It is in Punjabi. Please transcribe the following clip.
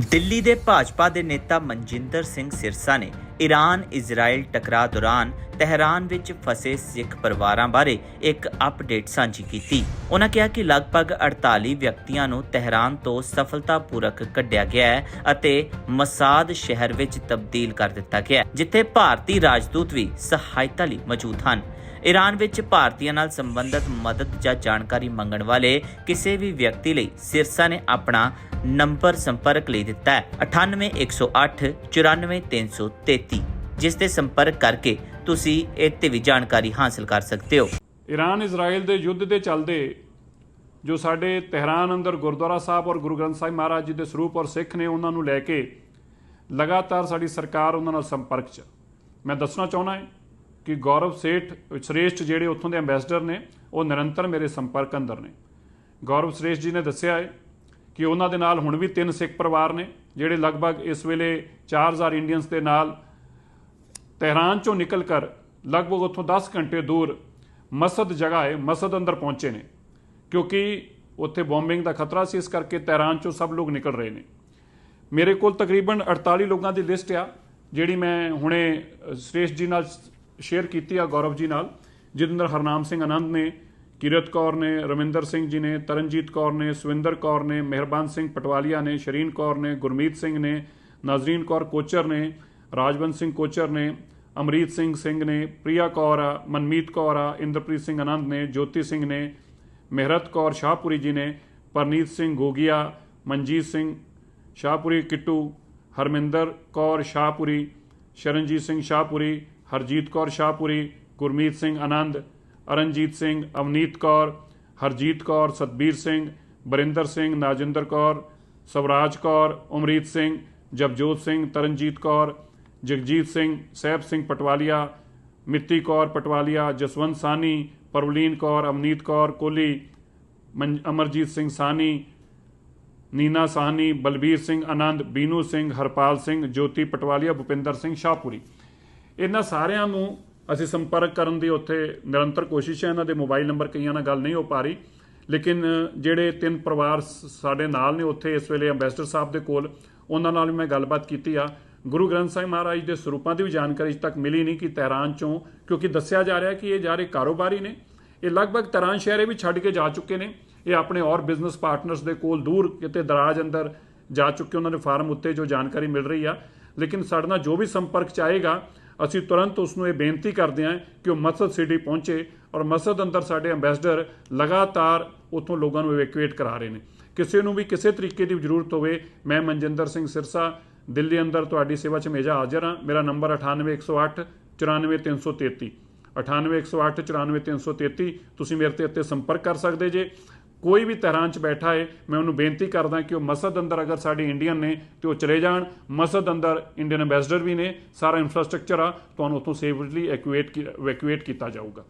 ਦਿੱਲੀ ਦੇ ਭਾਜਪਾ ਦੇ ਨੇਤਾ ਮਨਜਿੰਦਰ ਸਿੰਘ ਸਿਰਸਾ ਨੇ ਈਰਾਨ ਇਜ਼ਰਾਈਲ ਟਕਰਾਅ ਦੌਰਾਨ ਤਹਿਰਾਨ ਵਿੱਚ ਫਸੇ ਸਿੱਖ ਪਰਿਵਾਰਾਂ ਬਾਰੇ ਇੱਕ ਅਪਡੇਟ ਸਾਂਝੀ ਕੀਤੀ। ਉਹਨਾਂ ਕਿਹਾ ਕਿ ਲਗਭਗ 48 ਵਿਅਕਤੀਆਂ ਨੂੰ ਤਹਿਰਾਨ ਤੋਂ ਸਫਲਤਾਪੂਰਕ ਕੱਢਿਆ ਗਿਆ ਹੈ ਅਤੇ ਮਸਾਦ ਸ਼ਹਿਰ ਵਿੱਚ ਤਬਦੀਲ ਕਰ ਦਿੱਤਾ ਗਿਆ ਹੈ, ਜਿੱਥੇ ਭਾਰਤੀ ਰਾਜਦੂਤ ਵੀ ਸਹਾਇਤਾ ਲਈ ਮੌਜੂਦ ਹਨ। ਈਰਾਨ ਵਿੱਚ ਭਾਰਤੀਆਂ ਨਾਲ ਸੰਬੰਧਿਤ ਮਦਦ ਜਾਂ ਜਾਣਕਾਰੀ ਮੰਗਣ ਵਾਲੇ ਕਿਸੇ ਵੀ ਵਿਅਕਤੀ ਲਈ ਸਿਰਸਾ ਨੇ ਆਪਣਾ ਨੰਬਰ ਸੰਪਰਕ ਲਈ ਦਿੱਤਾ ਹੈ। 98108 94333 ਜਿਸ ਤੇ ਸੰਪਰਕ ਕਰਕੇ ਤੁਸੀਂ ਇਹ ਤੇ ਵੀ ਜਾਣਕਾਰੀ ਹਾਸਲ ਕਰ ਸਕਦੇ ਹੋ। ਈਰਾਨ ਇਜ਼ਰਾਈਲ ਦੇ ਯੁੱਧ ਦੇ ਚੱਲਦੇ ਜੋ ਸਾਡੇ ਤਹਿਰਾਨ ਅੰਦਰ ਗੁਰਦੁਆਰਾ ਸਾਹਿਬ ਔਰ ਗੁਰੂ ਗ੍ਰੰਥ ਸਾਹਿਬ ਮਹਾਰਾਜ ਜੀ ਦੇ ਸਰੂਪ ਔਰ ਸਿੱਖ ਨੇ ਉਹਨਾਂ ਨੂੰ ਲੈ ਕੇ ਲਗਾਤਾਰ ਸਾਡੀ ਸਰਕਾਰ ਉਹਨਾਂ ਨਾਲ ਸੰਪਰਕ 'ਚ ਮੈਂ ਦੱਸਣਾ ਚਾਹੁੰਦਾ ਹਾਂ ਕਿ ਗੌਰਵ ਸੇਠ ਸ੍ਰੇਸ਼ਟ ਜਿਹੜੇ ਉੱਥੋਂ ਦੇ ਐਮਬੈਸਡਰ ਨੇ ਉਹ ਨਿਰੰਤਰ ਮੇਰੇ ਸੰਪਰਕ ਅੰਦਰ ਨੇ। ਗੌਰਵ ਸ੍ਰੇਸ਼ਟ ਜੀ ਨੇ ਦੱਸਿਆ ਹੈ ਕਿ ਉਹਨਾਂ ਦੇ ਨਾਲ ਹੁਣ ਵੀ ਤਿੰਨ ਸਿੱਖ ਪਰਿਵਾਰ ਨੇ ਜਿਹੜੇ ਲਗਭਗ ਇਸ ਵੇਲੇ 4000 ਇੰਡੀਅਨਸ ਦੇ ਨਾਲ ਤਹਿਰਾਨ ਚੋਂ ਨਿਕਲ ਕਰ ਲਗਭਗ ਉੱਥੋਂ 10 ਘੰਟੇ ਦੂਰ ਮਸਦ ਜਗ੍ਹਾ ਹੈ ਮਸਦ ਅੰਦਰ ਪਹੁੰਚੇ ਨੇ। ਕਿਉਂਕਿ ਉੱਥੇ ਬੰਬਿੰਗ ਦਾ ਖਤਰਾ ਸੀ ਇਸ ਕਰਕੇ ਤਹਿਰਾਨ ਚੋਂ ਸਭ ਲੋਕ ਨਿਕਲ ਰਹੇ ਨੇ। ਮੇਰੇ ਕੋਲ ਤਕਰੀਬਨ 48 ਲੋਕਾਂ ਦੀ ਲਿਸਟ ਆ ਜਿਹੜੀ ਮੈਂ ਹੁਣੇ ਅ, ਜੀ ਨਾਲ ਸ਼ੇਅਰ ਕੀਤੀ ਆ ਗੌਰਵ ਜੀ ਨਾਲ ਜਿਹਦੇ ਅੰਦਰ ਹਰਨਾਮ ਸਿੰਘ ਆਨੰਦ ਨੇ ਕਿਰਤ ਕੌਰ ਨੇ ਰਵਿੰਦਰ ਸਿੰਘ ਜੀ ਨੇ ਤਰਨਜੀਤ ਕੌਰ ਨੇ ਸੁਵਿੰਦਰ ਕੌਰ ਨੇ ਮਿਹਰਬਾਨ ਸਿੰਘ ਪਟਵਾਲੀਆ ਨੇ ਸ਼ਰੀਨ ਕੌਰ ਨੇ ਗੁਰਮੀਤ ਸਿੰਘ ਨੇ ਨਾਜ਼ਰੀਨ ਕੌਰ ਕੋਚਰ ਨੇ ਰਾਜਵੰਤ ਸਿੰਘ ਕੋਚਰ ਨੇ ਅਮਰੀਤ ਸਿੰਘ ਸਿੰਘ ਨੇ ਪ੍ਰਿਆ ਕੌਰ ਆ ਮਨਮੀਤ ਕੌਰ ਆ ਇੰਦਰਪ੍ਰੀਤ ਸਿੰਘ ਆਨੰਦ ਨੇ ਜੋਤੀ ਸਿੰਘ ਨੇ ਮਿਹਰਤ ਕੌਰ ਸ਼ਾਹਪੁਰੀ ਜੀ ਨੇ ਪਰਨੀਤ ਸਿੰਘ ਗੋਗੀਆ ਮਨਜੀਤ ਸਿੰਘ ਸ਼ਾਹਪੁਰੀ ਕਿੱਟੂ ਹਰਮਿੰਦਰ ਕੌਰ ਸ਼ਾਹਪੁਰੀ ਸ਼ਰਨਜੀਤ ਸਿੰਘ ਸ਼ਾਹਪੁਰੀ ਹਰਜੀਤ ਕੌਰ ਸ਼ਾਹਪੁਰੀ ਗੁਰਮੀਤ ਸਿੰਘ ਆਨੰਦ ਅਰਨਜੀਤ ਸਿੰਘ ਅਵਨੀਤ ਕੌਰ ਹਰਜੀਤ ਕੌਰ ਸਤਬੀਰ ਸਿੰਘ ਬਰਿੰਦਰ ਸਿੰਘ ਨਾਜਿੰਦਰ ਕੌਰ ਸਵਰਾਜ ਕੌਰ ਉਮਰੀਤ ਸਿੰਘ ਜਪਜੋਤ ਸਿੰਘ ਤਰਨਜੀਤ ਕੌਰ ਜਗਜੀਤ ਸਿੰਘ ਸਹਿਬ ਸਿੰਘ ਪਟਵਾਲੀਆ ਮਿੱਤੀ ਕੌਰ ਪਟਵਾਲੀਆ ਜਸਵੰਤ ਸਾਨੀ ਪਰਵਲੀਨ ਕੌਰ ਅਵਨੀਤ ਕੌਰ ਕੋਲੀ ਮਨ- ਅਮਰਜੀਤ ਸਿੰਘ ਸਾਨੀ ਨੀਨਾ ਸਾਹਨੀ ਬਲਬੀਰ ਸਿੰਘ ਆਨੰਦ ਬੀਨੂ ਸਿੰਘ ਹਰਪਾਲ ਸਿੰਘ ਜੋਤੀ ਪਟਵਾਲੀਆ ਭੁਪਿੰਦਰ ਸਿੰਘ ਸ਼ਾਹਪੁਰੀ ਇਹਨਾਂ ਸਾਰਿਆਂ ਨੂੰ ਅਸੀਂ ਸੰਪਰਕ ਕਰਨ ਦੀ ਉੱਥੇ ਨਿਰੰਤਰ ਕੋਸ਼ਿਸ਼ ਹੈ। ਇਹਨਾਂ ਦੇ ਮੋਬਾਈਲ ਨੰਬਰ ਕਈਆਂ ਨਾਲ ਗੱਲ ਨਹੀਂ ਹੋ ਪਾ ਰਹੀ। ਲੇਕਿਨ, ਜਿਹੜੇ ਤਿੰਨ ਪਰਿਵਾਰ ਸ- ਸਾਡੇ ਨਾਲ ਨੇ ਉੱਥੇ ਇਸ ਵੇਲੇ ਅੰਬੈਸਡਰ ਸਾਹਿਬ ਦੇ ਕੋਲ, ਉਹਨਾਂ ਨਾਲ ਵੀ ਮੈਂ ਗੱਲਬਾਤ ਕੀਤੀ ਆ। ਗੁਰੂ ਗ੍ਰੰਥ ਸਾਹਿਬ ਮਹਾਰਾਜ ਦੇ ਸਰੂਪਾਂ ਦੀ ਵੀ ਜਾਣਕਾਰੀ ਅਜੇ ਤੱਕ ਮਿਲੀ ਨਹੀਂ ਕਿ ਤਹਿਰਾਨ ਚੋਂ, ਕਿਉਂਕਿ ਦੱਸਿਆ ਜਾ ਰਿਹਾ ਕਿ ਇਹ ਜਾ ਰਹੇ ਕਾਰੋਬਾਰੀ ਨੇ। ਇਹ ਲਗਭਗ ਤਹਿਰਾਨ ਸ਼ਹਿਰੇ ਵੀ ਛੱਡ ਕੇ ਜਾ ਚੁੱਕੇ ਨੇ। ਇਹ ਆਪਣੇ ਔਰ ਬਿਜ਼ਨਸ ਪਾਰਟਨਰਸ ਦੇ ਕੋਲ ਦੂਰ ਕਿਤੇ ਦਰਾਜ ਅੰਦਰ ਜਾ ਚੁੱਕੇ, ਉਹਨਾਂ ਦੇ ਫਾਰਮ ਉੱਤੇ ਜੋ ਜਾਣਕਾਰੀ ਮਿਲ ਰਹੀ ਆ। ਲੇਕਿਨ ਸਾਡੇ ਨਾਲ ਜੋ ਵੀ ਸੰਪਰਕ ਚ ਆਏਗਾ ਅਸੀਂ ਤੁਰੰਤ ਉਸ ਨੂੰ ਇਹ ਬੇਨਤੀ ਕਰਦੇ ਹਾਂ ਕਿ ਉਹ ਮਸਜਿਦ ਸਿਟੀ ਪਹੁੰਚੇ ਔਰ ਮਸਜਿਦ ਅੰਦਰ ਸਾਡੇ ਐਮਬੈਸਡਰ ਲਗਾਤਾਰ ਉੱਥੋਂ ਲੋਕਾਂ ਨੂੰ ਇਵੈਕੂਏਟ ਕਰਾ ਰਹੇ ਨੇ। ਕਿਸੇ ਨੂੰ ਵੀ ਕਿਸੇ ਤਰੀਕੇ ਦੀ ਜ਼ਰੂਰਤ ਹੋਵੇ, ਮੈਂ ਮਨਜਿੰਦਰ ਸਿੰਘ ਸਿਰਸਾ, ਦਿੱਲੀ ਅੰਦਰ ਤੁਹਾਡੀ ਸੇਵਾ 'ਚ ਹਮੇਸ਼ਾ ਹਾਜ਼ਰ ਹਾਂ। ਮੇਰਾ ਨੰਬਰ 98108 94333 98108 94333 ਤੁਸੀਂ ਮੇਰੇ ਤੇ ਉੱਤੇ ਸੰਪਰਕ ਕਰ ਸਕਦੇ ਜੇ ਕੋਈ ਵੀ ਤਹਿਰਾਨ 'ਚ ਬੈਠਾ ਹੈ ਮੈਂ ਉਹਨੂੰ ਬੇਨਤੀ ਕਰਦਾ ਕਿ ਉਹ ਮਸਜਿਦ ਅੰਦਰ ਅਗਰ ਸਾਡੇ ਇੰਡੀਅਨ ਨੇ ਤੇ ਉਹ ਚਲੇ ਜਾਣ। ਮਸਜਿਦ ਅੰਦਰ ਇੰਡੀਅਨ ਐਮਬੈਸਡਰ ਵੀ ਨੇ, ਸਾਰਾ ਇਨਫਰਾਸਟ੍ਰਕਚਰ ਆ, ਤੁਹਾਨੂੰ ਉੱਥੋਂ ਸੇਫਲੀ ਐਕੂਏਟ ਇਵੈਕੂਏਟ ਕੀਤਾ ਜਾਊਗਾ।